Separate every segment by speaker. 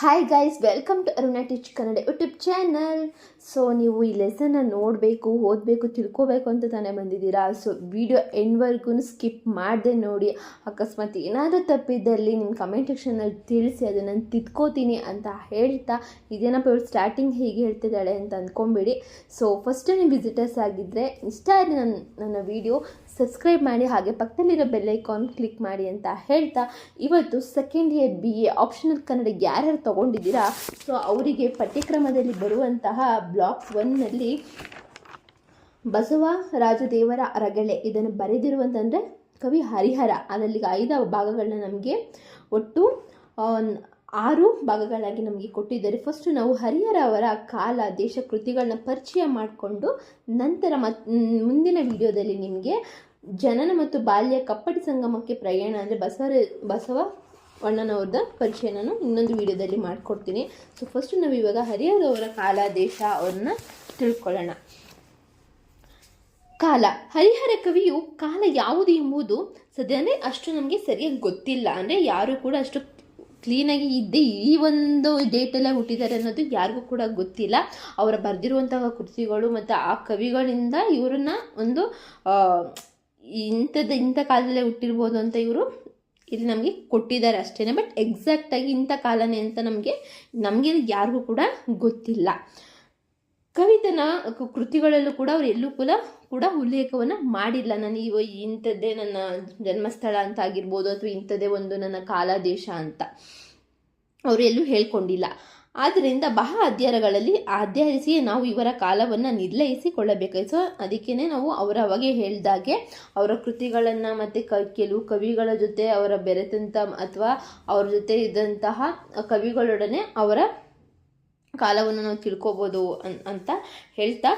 Speaker 1: Hi guys welcome to Aruna teach Kannada YouTube channel so ನೀವು ಈ ಲೆಸನ್ನ ನೋಡಬೇಕು, ಓದಬೇಕು, ತಿಳ್ಕೋಬೇಕು ಅಂತ ತಾನೇ ಬಂದಿದ್ದೀರಾ? ಸೊ ವಿಡಿಯೋ ಎಂಡ್ವರೆಗೂ ಸ್ಕಿಪ್ ಮಾಡದೆ ನೋಡಿ. ಅಕಸ್ಮಾತ್ ಏನಾದರೂ ತಪ್ಪಿದ್ದಲ್ಲಿ ನಿಮ್ಮ ಕಮೆಂಟ್ ಸೆಕ್ಷನಲ್ಲಿ ತಿಳಿಸಿ, ಅದನ್ನು ನಾನು ತಿದ್ಕೋತೀನಿ ಅಂತ ಹೇಳ್ತಾ ಇದೇನಪ್ಪ ಇವಳು ಸ್ಟಾರ್ಟಿಂಗ್ ಹೀಗೆ ಹೇಳ್ತಿದ್ದಾಳೆ ಅಂತ ಅಂದ್ಕೊಂಬೇಡಿ ಸೊ ಫಸ್ಟ್ ನೀವು ವಿಸಿಟರ್ಸ್ ಆಗಿದ್ದರೆ ಇಷ್ಟ ಆದರೆ ನನ್ನ ನನ್ನ ವಿಡಿಯೋ ಸಬ್ಸ್ಕ್ರೈಬ್ ಮಾಡಿ ಹಾಗೆ ಪಕ್ಕದಲ್ಲಿರೋ ಬೆಲ್ಲೈಕಾನ್ ಕ್ಲಿಕ್ ಮಾಡಿ ಅಂತ ಹೇಳ್ತಾ, ಇವತ್ತು second year B A optional Kannada ಯಾರ್ಯಾರು ತೊಗೊಂಡಿದ್ದೀರಾ? ಸೊ ಅವರಿಗೆ ಪಠ್ಯಕ್ರಮದಲ್ಲಿ ಬರುವಂತಹ ಬ್ಲಾಕ್ ಒನ್ನಲ್ಲಿ ಬಸವ ರಾಜದೇವರ ಅರಗಳೆ. ಇದನ್ನು ಬರೆದಿರುವಂತಂದರೆ ಕವಿ ಹರಿಹರ. ಅದರಲ್ಲಿ ಐದು ಭಾಗಗಳನ್ನ ನಮಗೆ ಒಟ್ಟು ಆರು ಭಾಗಗಳಾಗಿ ನಮಗೆ ಕೊಟ್ಟಿದ್ದಾರೆ. ಫಸ್ಟು ನಾವು ಹರಿಹರ ಅವರ ಕಾಲ, ದೇಶ ಕೃತಿಗಳನ್ನ ಪರಿಚಯ ಮಾಡಿಕೊಂಡು ನಂತರ ಮತ್ ಮುಂದಿನ ವಿಡಿಯೋದಲ್ಲಿ ನಿಮಗೆ ಜನನ ಮತ್ತು ಬಾಲ್ಯ ಕಪ್ಪಡಿ ಸಂಗಮಕ್ಕೆ ಪ್ರಯಾಣ ಅಂದರೆ ಬಸವ ಬಸವ ಅಣ್ಣನವ್ರದ ಪರಿಚಯ ನಾನು ಇನ್ನೊಂದು ವಿಡಿಯೋದಲ್ಲಿ ಮಾಡಿಕೊಡ್ತೀನಿ. ಸೊ ಫಸ್ಟ್ ನಾವು ಇವಾಗ ಹರಿಹರವರ ಕಾಲ, ದೇಶ ಅವ್ರನ್ನ ತಿಳ್ಕೊಳ್ಳೋಣ. ಕಾಲ. ಹರಿಹರ ಕವಿಯು ಕಾಲ ಯಾವುದು ಎಂಬುದು ಸದ್ಯನೇ ಅಷ್ಟು ನಮಗೆ ಸರಿಯಾಗಿ ಗೊತ್ತಿಲ್ಲ. ಅಂದರೆ ಯಾರು ಕೂಡ ಅಷ್ಟು ಕ್ಲೀನಾಗಿ ಇದ್ದೇ ಈ ಒಂದು ಡೇಟಲ್ಲೇ ಹುಟ್ಟಿದ್ದಾರೆ ಅನ್ನೋದು ಯಾರಿಗೂ ಕೂಡ ಗೊತ್ತಿಲ್ಲ. ಅವರ ಬರೆದಿರುವಂತಹ ಕೃತಿಗಳು ಮತ್ತು ಆ ಕವಿಗಳಿಂದ ಇವರನ್ನ ಒಂದು ಇಂಥದ್ದು ಇಂಥ ಕಾಲದಲ್ಲೇ ಹುಟ್ಟಿರ್ಬೋದು ಅಂತ ಇವರು ಇಲ್ಲಿ ನಮಗೆ ಕೊಟ್ಟಿದ್ದಾರೆ ಅಷ್ಟೇ ಬಟ್ ಎಕ್ಸಾಕ್ಟಾಗಿ ಇಂಥ ಕಾಲನೇ ಅಂತ ನಮಗೆ ನಮಗೆ ಯಾರಿಗೂ ಕೂಡ ಗೊತ್ತಿಲ್ಲ. ಕವಿತನ ಕೃತಿಗಳಲ್ಲೂ ಕೂಡ ಅವ್ರು ಎಲ್ಲೂ ಕೂಡ ಕೂಡ ಉಲ್ಲೇಖವನ್ನು ಮಾಡಿಲ್ಲ. ನಾನು ಇವ ಇಂಥದ್ದೇ ನನ್ನ ಜನ್ಮಸ್ಥಳ ಅಂತ ಆಗಿರ್ಬೋದು ಅಥವಾ ಇಂಥದ್ದೇ ಒಂದು ನನ್ನ ಕಾಲ ದೇಶ ಅಂತ ಅವರು ಎಲ್ಲೂ ಹೇಳ್ಕೊಂಡಿಲ್ಲ. ಆದ್ದರಿಂದ ಬಹ ಅಧ್ಯಯನಗಳಲ್ಲಿ ಅಧ್ಯಯಿಸಿ ನಾವು ಇವರ ಕಾಲವನ್ನು ನಿರ್ಣಯಿಸಿಕೊಳ್ಳಬೇಕಾಯ್ತು ಸೊ ಅದಕ್ಕೇ ನಾವು ಅವರ ಅವಾಗೆ ಹೇಳಿದಾಗೆ ಅವರ ಕೃತಿಗಳನ್ನು ಮತ್ತು ಕ ಕೆಲವು ಕವಿಗಳ ಜೊತೆ ಅವರ ಬೆರೆತಂಥ ಅಥವಾ ಅವ್ರ ಜೊತೆ ಇದ್ದಂತಹ ಕವಿಗಳೊಡನೆ ಅವರ ಕಾಲವನ್ನು ನಾವು ತಿಳ್ಕೊಬೋದು ಅಂತ ಹೇಳ್ತಾ,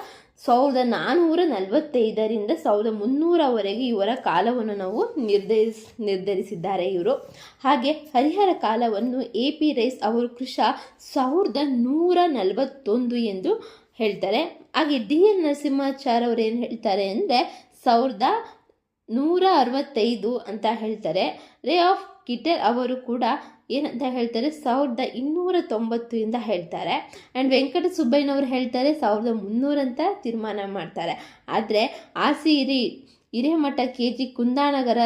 Speaker 1: ಸಾವಿರದ ನಾನ್ನೂರ ನಲವತ್ತೈದರಿಂದ ಸಾವಿರದ ಮುನ್ನೂರವರೆಗೆ ಇವರ ಕಾಲವನ್ನು ನಾವು ನಿರ್ಧರಿಸ್, ನಿರ್ಧರಿಸಿದ್ದಾರೆ ಇವರು. ಹಾಗೆ ಹರಿಹರ ಕಾಲವನ್ನು ಎ ಪಿ ರೈಸ್ ಅವರು ಕೃಷ ಸಾವಿರದ ನೂರ ನಲವತ್ತೊಂದು ಎಂದು ಹೇಳ್ತಾರೆ. ಹಾಗೆ ಡಿ ಎನ್ ನರಸಿಂಹಾಚಾರ್ ಅವರು ಏನು ಹೇಳ್ತಾರೆ ಅಂದರೆ ಸಾವಿರದ ನೂರ ಅರವತ್ತೈದು ಅಂತ ಹೇಳ್ತಾರೆ. ರೇ ಆಫ್ ಕಿಟರ್ ಅವರು ಕೂಡ ಏನಂತ ಹೇಳ್ತಾರೆ? ಸಾವಿರದ ಇನ್ನೂರ ತೊಂಬತ್ತು ಇಂದ ಹೇಳ್ತಾರೆ. ಆ್ಯಂಡ್ ವೆಂಕಟ ಸುಬ್ಬಯ್ಯನವರು ಹೇಳ್ತಾರೆ, ಸಾವಿರದ ಅಂತ ತೀರ್ಮಾನ ಮಾಡ್ತಾರೆ. ಆದರೆ ಆಸಿರಿ ಹಿರಿ Hiremath K G Kundanagar,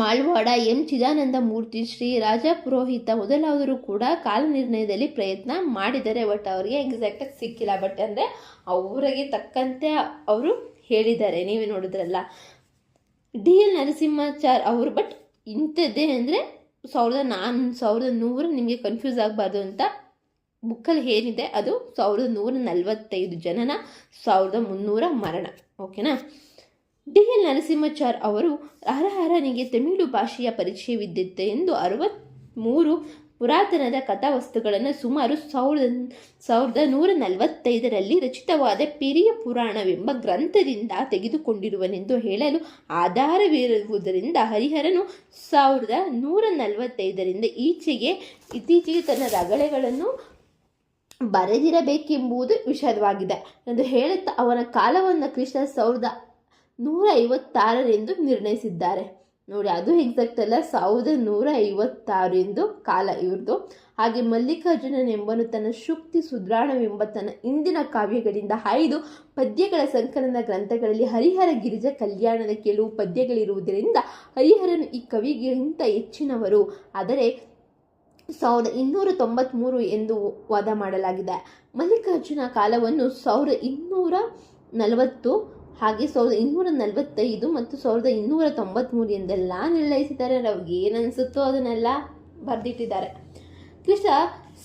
Speaker 1: Malwad, M Chidananda Murthy, Shri Raja Purohit ಮೊದಲಾದರೂ ಕೂಡ ಕಾಲ ನಿರ್ಣಯದಲ್ಲಿ ಪ್ರಯತ್ನ ಮಾಡಿದ್ದಾರೆ. ಬಟ್ ಅವರಿಗೆ ಎಕ್ಸಾಕ್ಟಾಗಿ ಸಿಕ್ಕಿಲ್ಲ. ಬಟ್ ಅಂದರೆ ಅವರಿಗೆ ತಕ್ಕಂತೆ ಅವರು ಹೇಳಿದ್ದಾರೆ. ನೀವೇ ನೋಡಿದ್ರಲ್ಲ. ಡಿ ಎಲ್ ನರಸಿಂಹಾಚಾರ್ ಅವರು. ಬಟ್ ಇಂಥದ್ದೇ ಅಂದರೆ ಸಾವಿರದ ನಾನ್, ಸಾವಿರದ ನೂರು ನಿಮಗೆ ಕನ್ಫ್ಯೂಸ್ ಆಗಬಾರ್ದು ಅಂತ ಬುಕ್ಕಲ್ಲಿ ಏನಿದೆ ಅದು ಸಾವಿರದ ನೂರ ನಲವತ್ತೈದು ಜನನ, ಸಾವಿರದ ಮುನ್ನೂರ ಮರಣ. ಓಕೆನಾ ಡಿ ಎಲ್ ನರಸಿಂಹಚಾರ್ ಅವರು, ಹರಹರನಿಗೆ ತಮಿಳು ಭಾಷೆಯ ಪರಿಚಯವಿದ್ದಿತ್ತು ಎಂದು ಅರವತ್ತ್ಮೂರು ಪುರಾತನದ ಕಥಾವಸ್ತುಗಳನ್ನು ಸುಮಾರು ಸಾವಿರದ ಸಾವಿರದ ನೂರ ನಲವತ್ತೈದರಲ್ಲಿ ರಚಿತವಾದ ಪೆರಿಯ ಪುರಾಣವೆಂಬ ಗ್ರಂಥದಿಂದ ತೆಗೆದುಕೊಂಡಿರುವನೆಂದು ಹೇಳಲು ಆಧಾರವಿರುವುದರಿಂದ ಹರಿಹರನು ಸಾವಿರದ ನೂರ ನಲವತ್ತೈದರಿಂದ ಈಚೆಗೆ ಇತ್ತೀಚೆಗೆ ತನ್ನ ರಗಳೆಗಳನ್ನು ಬರೆದಿರಬೇಕೆಂಬುದು ವಿಷಯವಾಗಿದೆ ಎಂದು ಹೇಳುತ್ತಾ ಅವನ ಕಾಲವನ್ನು ಕೃಷ್ಣ ಸಾವಿರದ ನೂರ ಐವತ್ತಾರರೆಂದು ನಿರ್ಣಯಿಸಿದ್ದಾರೆ. ನೋಡಿ, ಅದು ಎಕ್ಸಾಕ್ಟ್ ಅಲ್ಲ, ಸಾವಿರದ ನೂರ ಐವತ್ತಾರು ಎಂದು ಕಾಲ ಇವ್ರದ್ದು. ಹಾಗೆ ಮಲ್ಲಿಕಾರ್ಜುನನೆಂಬನು ತನ್ನ ಶುಕ್ತಿ ಸುದ್ರಾಣವೆಂಬ ತನ್ನ ಇಂದಿನ ಕಾವ್ಯಗಳಿಂದ ಹಾಯ್ದು ಪದ್ಯಗಳ ಸಂಕಲನ ಗ್ರಂಥಗಳಲ್ಲಿ ಹರಿಹರ ಗಿರಿಜ ಕಲ್ಯಾಣದ ಕೆಲವು ಪದ್ಯಗಳಿರುವುದರಿಂದ ಹರಿಹರನು ಈ ಕವಿಗಿಂತ ಹೆಚ್ಚಿನವರು. ಆದರೆ ಸಾವಿರದ ಇನ್ನೂರ ತೊಂಬತ್ತ್ಮೂರು ಎಂದು ವಾದ ಮಾಡಲಾಗಿದೆ. ಮಲ್ಲಿಕಾರ್ಜುನ ಕಾಲವನ್ನು ಸಾವಿರದ ಇನ್ನೂರ ನಲವತ್ತು ಹಾಗೆ ಸಾವಿರದ ಇನ್ನೂರ ನಲವತ್ತೈದು ಮತ್ತು ಸಾವಿರದ ಇನ್ನೂರ ತೊಂಬತ್ತ್ಮೂರು ಎಂದೆಲ್ಲ ನಿರ್ಣಯಿಸಿದ್ದಾರೆ ಅವ್ರಿಗೆ ಏನನ್ನಿಸುತ್ತೋ ಅದನ್ನೆಲ್ಲ ಬರೆದಿಟ್ಟಿದ್ದಾರೆ. ಕೃಷ್ಣ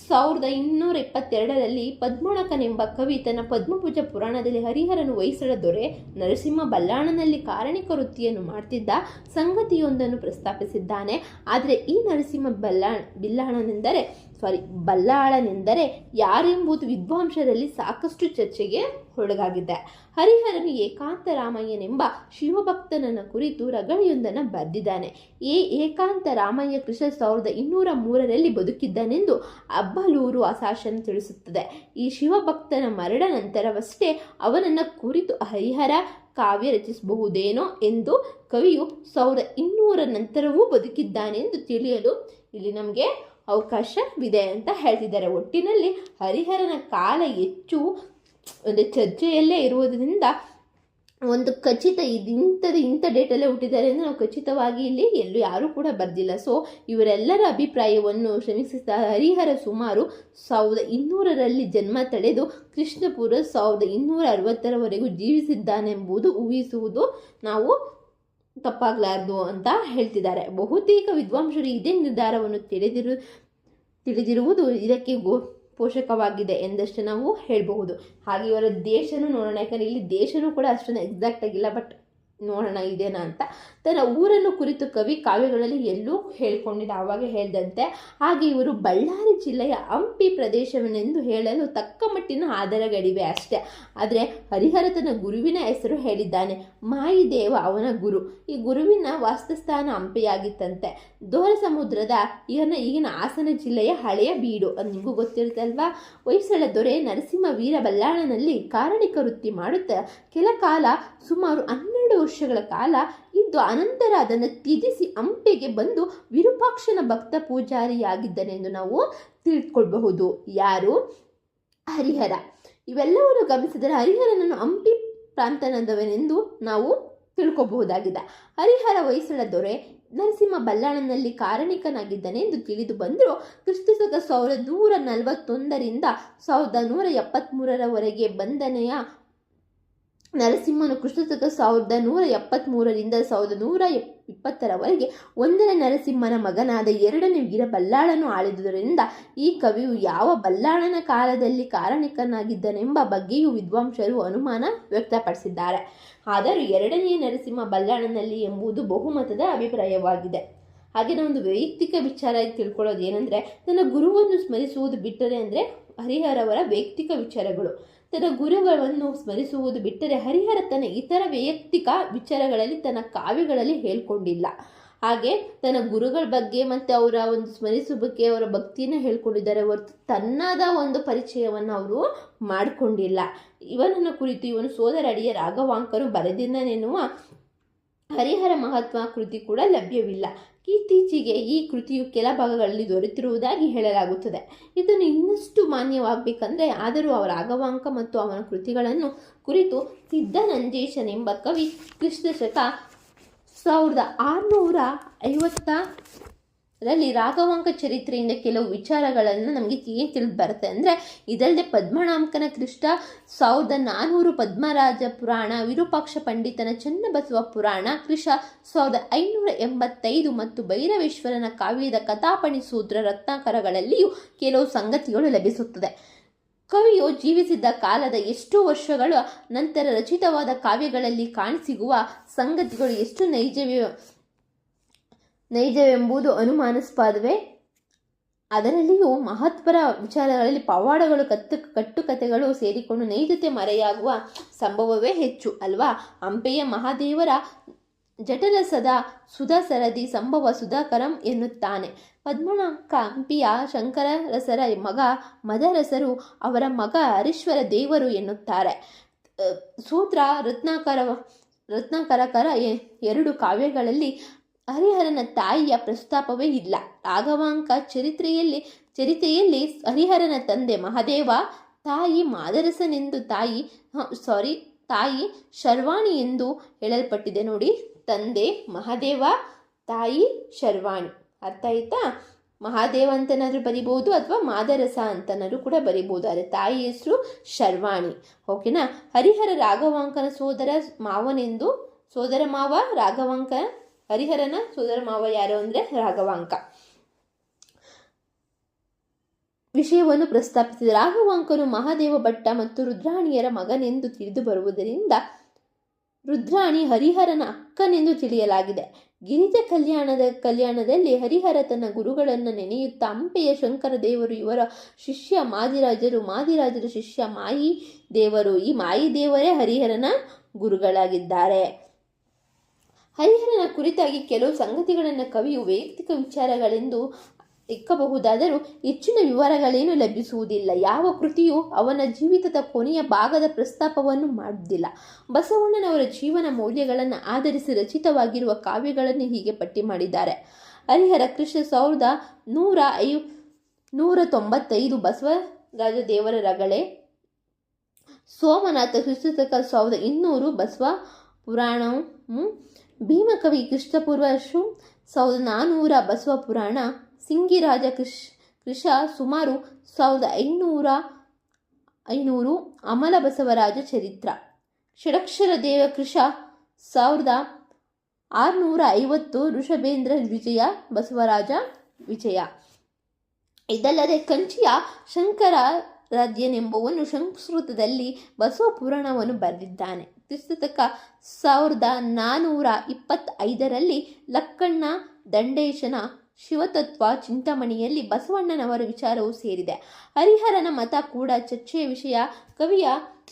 Speaker 1: ಸಾವಿರದ ಇನ್ನೂರ ಇಪ್ಪತ್ತೆರಡರಲ್ಲಿ ಪದ್ಮಣಕನೆಂಬ ಕವಿ ತನ್ನ ಪದ್ಮಪೂಜ ಪುರಾಣದಲ್ಲಿ ಹರಿಹರನು ವಹಿಸಳ ದೊರೆ ನರಸಿಂಹ ಬಲ್ಲಾಣನಲ್ಲಿ ಕಾರಣಿಕ ವೃತ್ತಿಯನ್ನು ಮಾಡ್ತಿದ್ದ ಸಂಗತಿಯೊಂದನ್ನು ಪ್ರಸ್ತಾಪಿಸಿದ್ದಾನೆ. ಆದರೆ ಈ ನರಸಿಂಹ ಬಲ್ಲಾಣ ಬಿಲ್ಲಾಳನೆಂದರೆ ಸಾರಿ ಬಲ್ಲಾಳನೆಂದರೆ ಯಾರೆಂಬುದು ವಿದ್ವಾಂಸರಲ್ಲಿ ಸಾಕಷ್ಟು ಚರ್ಚೆಗೆ ಒಳಗಾಗಿದೆ. ಹರಿಹರನು ಏಕಾಂತ ರಾಮಯ್ಯನೆಂಬ ಶಿವಭಕ್ತನನ್ನ ಕುರಿತು ರಗಳೆಯೊಂದನ್ನು ಬರೆದಿದ್ದಾನೆ. ಏ ಏಕಾಂತ ರಾಮಯ್ಯ ಕೃಷ್ಣ ಸಾವಿರದ ಇನ್ನೂರ ಮೂರರಲ್ಲಿ ಬದುಕಿದ್ದನೆಂದು ಅಬ್ಬಲೂರು ಅಸಾಶನ ತಿಳಿಸುತ್ತದೆ. ಈ ಶಿವಭಕ್ತನ ಮರಣ ನಂತರವಷ್ಟೇ ಅವನನ್ನು ಕುರಿತು ಹರಿಹರ ಕಾವ್ಯ ರಚಿಸಬಹುದೇನೋ ಎಂದು ಕವಿಯು ಸಾವಿರದ ಇನ್ನೂರ ನಂತರವೂ ಬದುಕಿದ್ದಾನೆಂದು ತಿಳಿಯಲು ಇಲ್ಲಿ ನಮಗೆ ಅವಕಾಶವಿದೆ ಅಂತ ಹೇಳ್ತಿದ್ದಾರೆ. ಒಟ್ಟಿನಲ್ಲಿ ಹರಿಹರನ ಕಾಲ ಹೆಚ್ಚು, ಒಂದು ಚರ್ಚೆಯಲ್ಲೇ ಇರುವುದರಿಂದ ಒಂದು ಖಚಿತ ಇದು ಇಂಥದ್ದು ಇಂಥ ಡೇಟಲ್ಲೇ ಹುಟ್ಟಿದ್ದಾರೆ ಅಂದರೆ ನಾವು ಖಚಿತವಾಗಿ ಇಲ್ಲಿ ಎಲ್ಲೂ ಯಾರೂ ಕೂಡ ಬರೆದಿಲ್ಲ. ಸೊ ಇವರೆಲ್ಲರ ಅಭಿಪ್ರಾಯವನ್ನು ಶ್ರಮಿಸಿದ ಹರಿಹರ ಸುಮಾರು ಸಾವಿರದ ಇನ್ನೂರರಲ್ಲಿ ಜನ್ಮ ತಳೆದು ಕೃಷ್ಣಪುರ ಸಾವಿರದ ಇನ್ನೂರ ಅರವತ್ತರವರೆಗೂ ಜೀವಿಸಿದ್ದಾನೆಂಬುದು ಊಹಿಸುವುದು ನಾವು ತಪ್ಪಾಗಲಾರದು ಅಂತ ಹೇಳ್ತಿದ್ದಾರೆ. ಬಹುತೇಕ ವಿದ್ವಾಂಸರು ಇದೇ ನಿರ್ಧಾರವನ್ನು ತಿಳಿದಿರು, ತಿಳಿದಿರುವುದು ಇದಕ್ಕೆ ಗೋ, ಪೋಷಕವಾಗಿದೆ ಎಂದಷ್ಟು ನಾವು ಹೇಳಬಹುದು. ಹಾಗೆ ಇವರ ದೇಶನೂ ನೋಡೋಣ. ಯಾಕಂದರೆ ಇಲ್ಲಿ ದೇಶನೂ ಕೂಡ ಅಷ್ಟೊಂದು ಎಕ್ಸಾಕ್ಟ್ ಆಗಿಲ್ಲ ಬಟ್ ನೋಡೋಣ, ಇದೇನಾ ಅಂತ. ತನ್ನ ಊರನ್ನು ಕುರಿತು ಕವಿ ಕಾವ್ಯಗಳಲ್ಲಿ ಎಲ್ಲೂ ಹೇಳ್ಕೊಂಡಿಲ್ಲ ಆವಾಗ ಹೇಳ್ದಂತೆ. ಹಾಗೆ ಇವರು ಬಳ್ಳಾರಿ ಜಿಲ್ಲೆಯ ಹಂಪಿ ಪ್ರದೇಶವನ್ನೆಂದು ಹೇಳಲು ತಕ್ಕ ಮಟ್ಟಿನ ಆಧಾರಗಳಿವೆ ಅಷ್ಟೇ. ಆದರೆ ಹರಿಹರ ತನ್ನ ಗುರುವಿನ ಹೆಸರು ಹೇಳಿದ್ದಾನೆ, ಮಾಯಿದೇವ ಅವನ ಗುರು. ಈ ಗುರುವಿನ ವಾಸ್ತುಸ್ಥಾನ ಹಂಪಿಯಾಗಿತ್ತಂತೆ. ದೋರ ಸಮುದ್ರದ ಈಗಿನ ಈಗಿನ ಹಾಸನ ಜಿಲ್ಲೆಯ ಹಳೆಯ ಬೀಡು. ಅದು ನಿಮಗೂ ಗೊತ್ತಿರುತ್ತಲ್ವಾ? ಹೊಯ್ಸಳ ದೊರೆ ನರಸಿಂಹ ವೀರ ಬಲ್ಲಾಳನಲ್ಲಿ ಕಾರಣಿಕ ವೃತ್ತಿ ಮಾಡುತ್ತಾ, ಕೆಲ ಕಾಲ ಸುಮಾರು ಹನ್ನೆರಡು ವರ್ಷಗಳ ಕಾಲ ಇದ್ದು ಅನಂತರ ಅದನ್ನು ತ್ಯಜಿಸಿ ಹಂಪೆಗೆ ಬಂದು ವಿರೂಪಾಕ್ಷನ ಭಕ್ತ ಪೂಜಾರಿಯಾಗಿದ್ದನೆಂದು ನಾವು ತಿಳ್ಕೊಳ್ಬಹುದು ಯಾರು? ಹರಿಹರ. ಇವೆಲ್ಲವನ್ನು ಗಮನಿಸಿದರೆ ಹರಿಹರನನ್ನು ಹಂಪಿ ಪ್ರಾಂತನದವನೆಂದು ನಾವು ತಿಳ್ಕೊಬಹುದಾಗಿದೆ. ಹರಿಹರ ಹೊಯ್ಸಳ ದೊರೆ ನರಸಿಂಹ ಬಲ್ಲಾಳನಲ್ಲಿ ಕಾರಣಿಕನಾಗಿದ್ದಾನೆ ಎಂದು ತಿಳಿದು ಬಂದರೂ ಕ್ರಿಸ್ತಶಕ ಸಾವಿರದ ನೂರ ನಲವತ್ತೊಂದರಿಂದ ಸಾವಿರದ ನೂರ ಎಪ್ಪತ್ತ್ಮೂರರವರೆಗೆ ಬಂಧನೆಯ ನರಸಿಂಹನು ಕ್ರಿಸ್ತಶಕ ಸಾವಿರದ ನೂರ ಎಪ್ಪತ್ತ್ಮೂರರಿಂದ ಸಾವಿರದ ನೂರ ಇಪ್ಪತ್ತರವರೆಗೆ ಒಂದನೇ ನರಸಿಂಹನ ಮಗನಾದ ಎರಡನೇ ವೀರ ಬಲ್ಲಾಳನು ಆಳಿದುದರಿಂದ ಈ ಕವಿಯು ಯಾವ ಬಲ್ಲಾಳನ ಕಾಲದಲ್ಲಿ ಕಾರಣಿಕನಾಗಿದ್ದನೆಂಬ ಬಗ್ಗೆಯೂ ವಿದ್ವಾಂಸರು ಅನುಮಾನ ವ್ಯಕ್ತಪಡಿಸಿದ್ದಾರೆ. ಆದರೂ ಎರಡನೆಯ ನರಸಿಂಹ ಬಲ್ಲಾಳನಲ್ಲಿ ಎಂಬುದು ಬಹುಮತದ ಅಭಿಪ್ರಾಯವಾಗಿದೆ. ಹಾಗೆಯೇ ಒಂದು ವೈಯಕ್ತಿಕ ವಿಚಾರ ತಿಳ್ಕೊಳ್ಳೋದು ಏನಂದರೆ ತನ್ನ ಗುರುವನ್ನು ಸ್ಮರಿಸುವುದು ಬಿಟ್ಟರೆ ಅಂದರೆ ಹರಿಹರವರ ವೈಯಕ್ತಿಕ ವಿಚಾರಗಳು. ತನ್ನ ಗುರುಗಳನ್ನು ಸ್ಮರಿಸುವುದು ಬಿಟ್ಟರೆ ಹರಿಹರ ತನ್ನ ಇತರ ವೈಯಕ್ತಿಕ ವಿಚಾರಗಳಲ್ಲಿ ತನ್ನ ಕಾವ್ಯಗಳಲ್ಲಿ ಹೇಳ್ಕೊಂಡಿಲ್ಲ. ಹಾಗೆ ತನ್ನ ಗುರುಗಳ ಬಗ್ಗೆ ಮತ್ತು ಅವರ ಒಂದು ಸ್ಮರಿಸುವ ಬಗ್ಗೆ ಅವರ ಭಕ್ತಿಯನ್ನು ಹೇಳ್ಕೊಂಡಿದ್ದಾರೆ ಹೊರತು ತನ್ನದ ಒಂದು ಪರಿಚಯವನ್ನು ಅವರು ಮಾಡಿಕೊಂಡಿಲ್ಲ. ಇವನನ್ನು ಕುರಿತು ಇವನು ಸೋದರ ಅಡಿಯ ರಾಘವಾಂಕರು ಬರೆದಿದ್ದನೆನ್ನುವ ಹರಿಹರ ಮಹತ್ವ ಕೃತಿ ಕೂಡ ಲಭ್ಯವಿಲ್ಲ. ಇತ್ತೀಚೆಗೆ ಈ ಕೃತಿಯು ಕೆಲ ಭಾಗಗಳಲ್ಲಿ ದೊರೆತಿರುವುದಾಗಿ ಹೇಳಲಾಗುತ್ತದೆ. ಇದನ್ನು ಇನ್ನಷ್ಟು ಮಾನ್ಯವಾಗಬೇಕಂದ್ರೆ ಆದರೂ ಅವರ ಅಗವಾಂಕ ಮತ್ತು ಅವನ ಕೃತಿಗಳನ್ನು ಕುರಿತು ಸಿದ್ಧನಂಜೇಶನೆಂಬ ಕವಿ ಕ್ರಿಸ್ತಶಕ ಸಾವಿರದ ಆರುನೂರ ಐವತ್ತ ರಲ್ಲಿ ರಾಘವಾಂಕ ಚರಿತ್ರೆಯಿಂದ ಕೆಲವು ವಿಚಾರಗಳನ್ನು ನಮಗೆ ಏನು ತಿಳಿದು ಬರುತ್ತೆ ಅಂದರೆ ಇದಲ್ಲದೆ ಪದ್ಮನಾಮಕನ ಕೃಷ್ಣ ಸಾವಿರದ ನಾನ್ನೂರು ಪದ್ಮರಾಜ ಪುರಾಣ, ವಿರೂಪಾಕ್ಷ ಪಂಡಿತನ ಚನ್ನಬಸವ ಪುರಾಣ, ಕೃಷ ಸಾವಿರದ ಐನೂರ ಎಂಬತ್ತೈದು ಮತ್ತು ಭೈರವೇಶ್ವರನ ಕಾವ್ಯದ ಕಥಾಪಣಿ ಸೂತ್ರ ರತ್ನಾಕರಗಳಲ್ಲಿಯೂ ಕೆಲವು ಸಂಗತಿಗಳು ಲಭಿಸುತ್ತದೆ. ಕವಿಯು ಜೀವಿಸಿದ್ದ ಕಾಲದ ಎಷ್ಟೋ ವರ್ಷಗಳ ನಂತರ ರಚಿತವಾದ ಕಾವ್ಯಗಳಲ್ಲಿ ಕಾಣಸಿಗುವ ಸಂಗತಿಗಳು ಎಷ್ಟು ನೈಜವೇ ನೈಜವೆಂಬುದು ಅನುಮಾನಾಸ್ಪದವೇ? ಅದರಲ್ಲಿಯೂ ಮಹತ್ವರ ವಿಚಾರಗಳಲ್ಲಿ ಪವಾಡಗಳು, ಕತ್ತು ಕಟ್ಟುಕತೆಗಳು ಸೇರಿಕೊಂಡು ನೈಜತೆ ಮರೆಯಾಗುವ ಸಂಭವವೇ ಹೆಚ್ಚು, ಅಲ್ವಾ? ಹಂಪೆಯ ಮಹಾದೇವರ ಜಠರಸದ ಸುಧಾ ಸರದಿ ಸಂಭವ ಸುಧಾಕರಂ ಎನ್ನುತ್ತಾನೆ. ಪದ್ಮನಾಕ ಹಂಪಿಯ ಶಂಕರರಸರ ಮಗ ಮದರಸರು ಅವರ ಮಗ ಹರೀಶ್ವರ ದೇವರು ಎನ್ನುತ್ತಾರೆ. ಸೂತ್ರ ರತ್ನಾಕರ, ರತ್ನಾಕರಕರ ಎರಡು ಕಾವ್ಯಗಳಲ್ಲಿ ಹರಿಹರನ ತಾಯಿಯ ಪ್ರಸ್ತಾಪವೇ ಇಲ್ಲ. ರಾಘವಾಂಕ ಚರಿತ್ರೆಯಲ್ಲಿ, ಚರಿತೆಯಲ್ಲಿ ಹರಿಹರನ ತಂದೆ ಮಹಾದೇವ, ತಾಯಿ ಮಾದರಸನೆಂದು ತಾಯಿ ಸಾರಿ ತಾಯಿ ಶರ್ವಾಣಿ ಎಂದು ಹೇಳಲ್ಪಟ್ಟಿದೆ ನೋಡಿ. ತಂದೆ ಮಹಾದೇವ, ತಾಯಿ ಶರ್ವಾಣಿ. ಅರ್ಥ ಆಯ್ತಾ? ಮಹಾದೇವ ಅಂತನಾದ್ರೂ ಬರಿಬೋದು ಅಥವಾ ಮಾದರಸ ಅಂತನಾದ್ರೂ ಕೂಡ ಬರಿಬೋದು ಆದರೆ ತಾಯಿ ಹೆಸರು ಶರ್ವಾಣಿ. ಓಕೆನಾ? ಹರಿಹರ ರಾಘವಾಂಕನ ಸೋದರ ಮಾವನೆಂದು, ಸೋದರ ಮಾವ ರಾಘವಾಂಕ ಹರಿಹರನ ಸೋದರ ಮಾವ ಯಾರು ಅಂದರೆ ರಾಘವಾಂಕ. ವಿಷಯವನ್ನು ಪ್ರಸ್ತಾಪಿಸಿದ ರಾಘವಾಂಕನು ಮಹಾದೇವ ಭಟ್ಟ ಮತ್ತು ರುದ್ರಾಣಿಯರ ಮಗನೆಂದು ತಿಳಿದು ಬರುವುದರಿಂದ ರುದ್ರಾಣಿ ಹರಿಹರನ ಅಕ್ಕನೆಂದು ತಿಳಿಯಲಾಗಿದೆ. ಗಿರಿಜ ಕಲ್ಯಾಣದ ಕಲ್ಯಾಣದಲ್ಲಿ ಹರಿಹರ ತನ್ನ ಗುರುಗಳನ್ನು ನೆನೆಯುತ್ತಾ ಹಂಪೆಯ ಶಂಕರ ದೇವರು ಇವರ ಶಿಷ್ಯ ಮಾದಿರಾಜರು, ಮಾದಿರಾಜರ ಶಿಷ್ಯ ಮಾಯಿ ದೇವರು. ಈ ಮಾಯಿ ದೇವರೇ ಹರಿಹರನ ಗುರುಗಳಾಗಿದ್ದಾರೆ. ಹರಿಹರನ ಕುರಿತಾಗಿ ಕೆಲವು ಸಂಗತಿಗಳನ್ನು ಕವಿಯು ವೈಯಕ್ತಿಕ ವಿಚಾರಗಳೆಂದು ಇಕ್ಕಬಹುದಾದರೂ ಹೆಚ್ಚಿನ ವಿವರಗಳೇನು ಲಭಿಸುವುದಿಲ್ಲ. ಯಾವ ಕೃತಿಯು ಅವನ ಜೀವಿತದ ಕೊನೆಯ ಭಾಗದ ಪ್ರಸ್ತಾಪವನ್ನು ಮಾಡುವುದಿಲ್ಲ. ಬಸವಣ್ಣನವರ ಜೀವನ ಮೌಲ್ಯಗಳನ್ನು ಆಧರಿಸಿ ರಚಿತವಾಗಿರುವ ಕಾವ್ಯಗಳನ್ನು ಹೀಗೆ ಪಟ್ಟಿ ಮಾಡಿದ್ದಾರೆ. ಹರಿಹರ ಕೃಷ್ಣ ಸಾವಿರದ ನೂರ ಐ, ನೂರ ತೊಂಬತ್ತೈದು ಬಸವರಾಜ ದೇವರ ರಗಳೆ, ಸೋಮನಾಥ ಕ್ರಿಸ್ತಕ ಸಾವಿರದ ಇನ್ನೂರು ಬಸವ ಪುರಾಣವು ಭೀಮಕವಿ ಕೃಷ್ಣಪೂರ್ವ ಶು ಸಾವಿರದ ನಾನ್ನೂರ ಬಸವ ಪುರಾಣ ಸಿಂಗಿರಾಜ ಕೃಷ್, ಕೃಷ ಸುಮಾರು ಸಾವಿರದ ಐನೂರ ಐನೂರು ಅಮಲ ಬಸವರಾಜ ಚರಿತ್ರ. ಷಡಕ್ಷರ ದೇವ ಕೃಷ ಸಾವಿರದ ಆರುನೂರ ಐವತ್ತು ಋಷಭೇಂದ್ರ ವಿಜಯ ಬಸವರಾಜ ವಿಜಯ. ಇದಲ್ಲದೆ ಕಂಚಿಯ ಶಂಕರಾರಾಧ್ಯನೆಂಬುವನು ಸಂಸ್ಕೃತದಲ್ಲಿ ಬಸವ ಪುರಾಣವನ್ನು ಬರೆದಿದ್ದಾನೆ. ಕ್ರಿಸ್ತಕ ಸಾವಿರದ ನಾನ್ನೂರ ಇಪ್ಪತ್ತೈದರಲ್ಲಿ ಲಕ್ಕಣ್ಣ ದಂಡೇಶನ ಶಿವತತ್ವ ಚಿಂತಾಮಣಿಯಲ್ಲಿ ಬಸವಣ್ಣನವರ ವಿಚಾರವು ಸೇರಿದೆ. ಹರಿಹರನ ಮತ ಕೂಡ ಚರ್ಚೆಯ ವಿಷಯ. ಕವಿಯ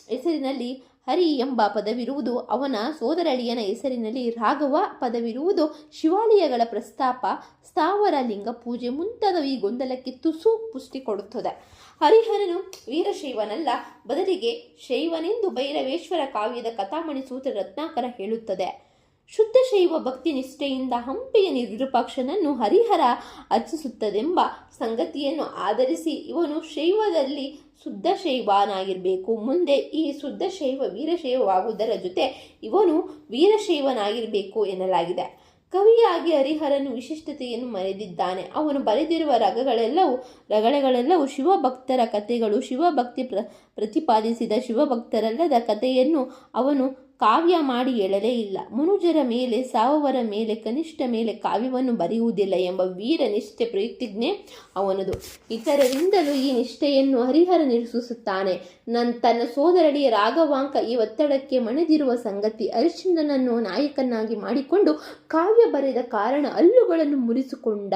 Speaker 1: ಹೆಸರಿನಲ್ಲಿ ಹರಿ ಎಂಬ ಪದವಿರುವುದು ಅವನ ಸೋದರಳಿಯನ ಹೆಸರಿನಲ್ಲಿ ರಾಘವ ಪದವಿರುವುದು ಶಿವಾಲಯಗಳ ಪ್ರಸ್ತಾಪ ಸ್ಥಾವರ ಲಿಂಗ ಪೂಜೆ ಮುಂತಾದವು ಈ ಗೊಂದಲಕ್ಕೆ ತುಸು ಪುಷ್ಟಿ ಕೊಡುತ್ತದೆ. ಹರಿಹರನು ವೀರಶೈವನಲ್ಲ, ಬದಲಿಗೆ ಶೈವನೆಂದು ಭೈರವೇಶ್ವರ ಕಾವ್ಯದ ಕಥಾಮಣಿ ಸೂತ್ರ ರತ್ನಾಕರ ಹೇಳುತ್ತದೆ. ಶುದ್ಧ ಶೈವ ಭಕ್ತಿ ನಿಷ್ಠೆಯಿಂದ ಹಂಪಿಯ ವಿರೂಪಾಕ್ಷನನ್ನು ಹರಿಹರ ಅರ್ಚಿಸುತ್ತದೆಂಬ ಸಂಗತಿಯನ್ನು ಆಧರಿಸಿ ಇವನು ಶೈವದಲ್ಲಿ ಶುದ್ಧ ಶೈವನಾಗಿರಬೇಕು. ಮುಂದೆ ಈ ಶುದ್ಧ ಶೈವ ವೀರಶೈವವಾಗುವುದರ ಜೊತೆ ಇವನು ವೀರಶೈವನಾಗಿರಬೇಕು ಎನ್ನಲಾಗಿದೆ. ಕವಿಯಾಗಿ ಹರಿಹರನು ವಿಶಿಷ್ಟತೆಯನ್ನು ಮರೆದಿದ್ದಾನೆ. ಅವನು ಬರೆದಿರುವ ರಗಗಳೆಲ್ಲವೂ, ರಗಳೆಗಳೆಲ್ಲವೂ ಶಿವಭಕ್ತರ ಕಥೆಗಳು. ಶಿವಭಕ್ತಿ ಪ್ರ, ಪ್ರತಿಪಾದಿಸಿದ ಶಿವಭಕ್ತರಲ್ಲದ ಕಥೆಯನ್ನು ಅವನು ಕಾವ್ಯ ಮಾಡಿ ಹೇಳಲೇ ಇಲ್ಲ. ಮನುಜರ ಮೇಲೆ, ಸಾವವರ ಮೇಲೆ, ಕನಿಷ್ಠ ಮೇಲೆ ಕಾವ್ಯವನ್ನು ಬರೆಯುವುದಿಲ್ಲ ಎಂಬ ವೀರ ನಿಷ್ಠೆ ಪ್ರತಿಜ್ಞೆ ಅವನದು. ಇತರರಿಂದಲೂ ಈ ನಿಷ್ಠೆಯನ್ನು ಹರಿಹರ ನಿರೂಪಿಸುತ್ತಾನೆ. ನನ್ ತನ್ನ ಸೋದರಡಿ ರಾಘವಾಂಕ ಈ ಒತ್ತಡಕ್ಕೆ ಮಣಿದಿರುವ ಸಂಗತಿ ಹರಿಶ್ಚಂದ್ರನನ್ನು ನಾಯಕನಾಗಿ ಮಾಡಿಕೊಂಡು ಕಾವ್ಯ ಬರೆದ ಕಾರಣ ಅಲ್ಲುಗಳನ್ನು ಮುರಿಸಿಕೊಂಡ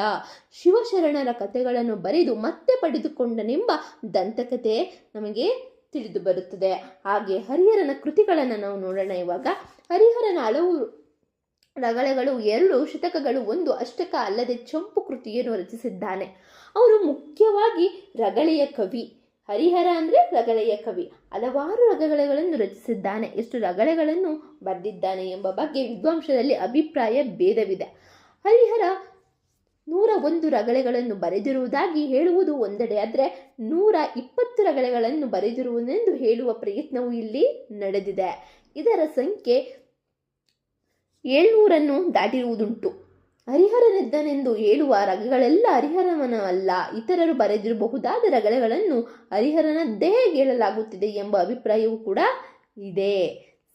Speaker 1: ಶಿವಶರಣರ ಕಥೆಗಳನ್ನು ಬರೆದು ಮತ್ತೆ ಪಡೆದುಕೊಂಡನೆಂಬ ದಂತಕತೆ ನಮಗೆ ತಿಳಿದು ಬರುತ್ತದೆ. ಹಾಗೆ ಹರಿಹರನ ಕೃತಿಗಳನ್ನು ನಾವು ನೋಡೋಣ ಇವಾಗ. ಹರಿಹರನ ಹಲವು ರಗಳೆಗಳು, ಎರಡು ಶತಕಗಳು, ಒಂದು ಅಷ್ಟಕ ಅಲ್ಲದೆ ಚಂಪು ಕೃತಿಯನ್ನು ರಚಿಸಿದ್ದಾನೆ. ಅವರು ಮುಖ್ಯವಾಗಿ ರಗಳೆಯ ಕವಿ. ಹರಿಹರ ಅಂದರೆ ರಗಳೆಯ ಕವಿ. ಹಲವಾರು ರಗಳೆಗಳನ್ನು ರಚಿಸಿದ್ದಾನೆ. ಎಷ್ಟು ರಗಳೆಗಳನ್ನು ಬರೆದಿದ್ದಾನೆ ಎಂಬ ಬಗ್ಗೆ ವಿದ್ವಾಂಸದಲ್ಲಿ ಅಭಿಪ್ರಾಯ ಭೇದವಿದೆ. ಹರಿಹರ ನೂರ ಒಂದು ರಗಳೆಗಳನ್ನು ಬರೆದಿರುವುದಾಗಿ ಹೇಳುವುದು ಒಂದೆಡೆ. ಆದರೆ ನೂರ ಇಪ್ಪತ್ತು ರಗಳೆಗಳನ್ನು ಬರೆದಿರುವುದೆಂದು ಹೇಳುವ ಪ್ರಯತ್ನವು ಇಲ್ಲಿ ನಡೆದಿದೆ. ಇದರ ಸಂಖ್ಯೆ ಏಳ್ನೂರನ್ನು ದಾಟಿರುವುದುಂಟು. ಹರಿಹರನಿದ್ದನೆಂದು ಹೇಳುವ ರಗಳೆಲ್ಲ ಹರಿಹರವನ ಅಲ್ಲ ಇತರರು ಬರೆದಿರಬಹುದಾದ ರಗಳೆಗಳನ್ನು ಹರಿಹರನದ್ದೇ ಹೇಳಲಾಗುತ್ತಿದೆ ಎಂಬ ಅಭಿಪ್ರಾಯವೂ ಕೂಡ ಇದೆ.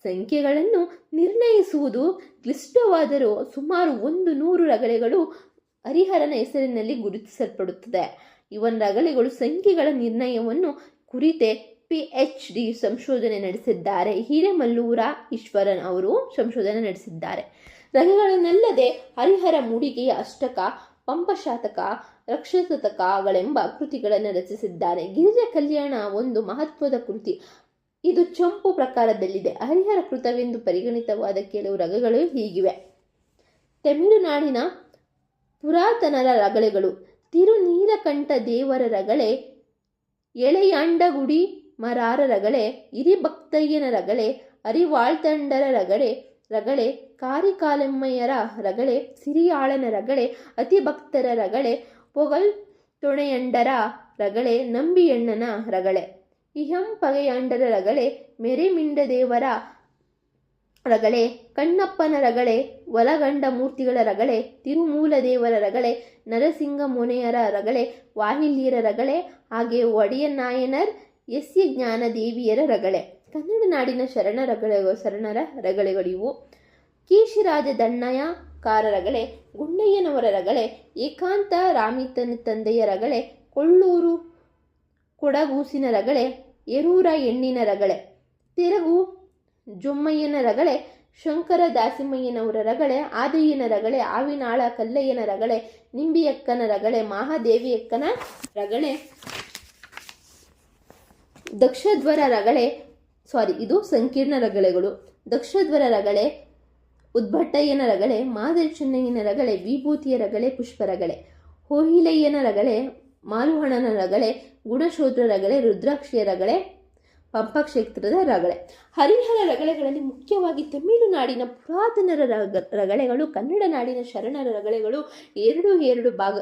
Speaker 1: ಸಂಖ್ಯೆಗಳನ್ನು ನಿರ್ಣಯಿಸುವುದು ಕ್ಲಿಷ್ಟವಾದರೂ ಸುಮಾರು ಒಂದು ನೂರು ರಗಳೆಗಳು ಹರಿಹರನ ಹೆಸರಿನಲ್ಲಿ ಗುರುತಿಸಲ್ಪಡುತ್ತದೆ. ಇವನ್ ರಗಳೆಗಳು ಸಂಖ್ಯೆಗಳ ನಿರ್ಣಯವನ್ನು ಕುರಿತೆ ಪಿ ಎಚ್ ಡಿ ಸಂಶೋಧನೆ ನಡೆಸಿದ್ದಾರೆ. ಹಿರೇಮಲ್ಲೂರ ಈಶ್ವರನ್ ಅವರು ಸಂಶೋಧನೆ ನಡೆಸಿದ್ದಾರೆ. ರಗಗಳನ್ನಲ್ಲದೆ ಹರಿಹರ ಮೂಡಿಗೆಯ ಅಷ್ಟಕ, ಪಂಪಶಾತಕ ರಕ್ಷಸತಕಗಳೆಂಬ ಕೃತಿಗಳನ್ನು ರಚಿಸಿದ್ದಾರೆ. ಗಿರಿಜ ಕಲ್ಯಾಣ ಒಂದು ಮಹತ್ವದ ಕೃತಿ. ಇದು ಚಂಪು ಪ್ರಕಾರದಲ್ಲಿದೆ. ಹರಿಹರ ಕೃತವೆಂದು ಪರಿಗಣಿತವಾದ ಕೆಲವು ರಗಗಳು ಹೀಗಿವೆ. ತಮಿಳುನಾಡಿನ ಪುರಾತನರ ರಗಳೆಗಳು. ತಿರುನೀಲಕಂಠ ದೇವರ ರಗಳೆ, ಎಳೆಯಾಂಡಗುಡಿ ಮರಾರ ರಗಳೆ, ಹಿರಿಭಕ್ತಯ್ಯನ ರಗಳೆ, ಅರಿವಾಳ್ತಂಡರ ರಗಳೆ ರಗಳೆ, ಕಾರಿಕಾಲೆಮ್ಮಯ್ಯರ ರಗಳೆ, ಸಿರಿಯಾಳನ ರಗಳೆ, ಅತಿಭಕ್ತರ ರಗಳೆ ಪೊಗಲ್ ತೊಣೆಯಂಡರ ರಗಳೆ, ನಂಬಿಯಣ್ಣನ ರಗಳೆ. ಇಹಂ ಪಗೆಯಾಂಡರ ರಗಳೆ, ಮೆರೆಮಿಂಡದೇವರ ರಗಳೆ, ಕಣ್ಣಪ್ಪನ ರಗಳೆ ಒಲಗಂಡ ಮೂರ್ತಿಗಳ ರಗಳೆ, ತಿರುಮೂಲ ದೇವರ ರಗಳೆ, ನರಸಿಂಗ ಮುನೆಯರ ರಗಳೆ ವಾಹಿಲ್ಯರ ರಗಳೆ, ಹಾಗೆ ಒಡೆಯನಾಯನರ್ ಎ ಜ್ಞಾನ ದೇವಿಯರ ರಗಳೆ. ಕನ್ನಡ ನಾಡಿನ ಶರಣ ರಗಳೆ ಶರಣರ ರಗಳೆಗಳಿವು ಕೇಶಿರಾಜ ದಣ್ಣಯ ಕಾರ ರಗಳೆ ಗುಂಡಯ್ಯನವರ ರಗಳೆ, ಏಕಾಂತ ರಾಮಿತನ ತಂದೆಯ ರಗಳೆ, ಕೊಳ್ಳೂರು ಕೊಡಗೂಸಿನ ರಗಳೆ ಎರೂರ ಎಣ್ಣಿನ ರಗಳೆ. ತಿರುಗು ಜೊಮ್ಮಯ್ಯನ ರಗಳೆ, ಶಂಕರ ದಾಸಿಮಯ್ಯನವರ ರಗಳೆ, ಆದಯ್ಯನ ರಗಳೆ, ಆವಿನಾಳ ಕಲ್ಲಯ್ಯನ ರಗಳೆ, ನಿಂಬಿಯಕ್ಕನ ರಗಳೆ, ಮಹಾದೇವಿಯಕ್ಕನ ರಗಳೆ, ದಕ್ಷಧ್ವರ ರಗಳೆ ಸಾರಿ ಇದು ಸಂಕೀರ್ಣ ರಗಳೆಗಳು. ದಕ್ಷಧ್ವರ ರಗಳೆ, ಉದ್ಭಟ್ಟಯ್ಯನ ರಗಳೆ, ಮಾದರಿ ಚೆನ್ನಯ್ಯನ ರಗಳೆ, ವಿಭೂತಿಯ ರಗಳೆ ಪುಷ್ಪರಗಳೆ ಹೋಹಿಲಯ್ಯನ ರಗಳೆ ಮಾಲುಹಣನ ರಗಳೆ ಗುಣಶೋದ್ರ ರಗಳೆ, ರುದ್ರಾಕ್ಷಿಯ ರಗಳೆ ಪಂಪ ಕ್ಷೇತ್ರದ ರಗಳೆ. ಹರಿಹರ ರಗಳೆಗಳಲ್ಲಿ ಮುಖ್ಯವಾಗಿ ತಮಿಳುನಾಡಿನ ಪುರಾತನರ ರಗ, ರಗಳೆಗಳು, ಕನ್ನಡ ನಾಡಿನ ಶರಣರ ರಗಳೆಗಳು ಎರಡು ಎರಡು ಭಾಗ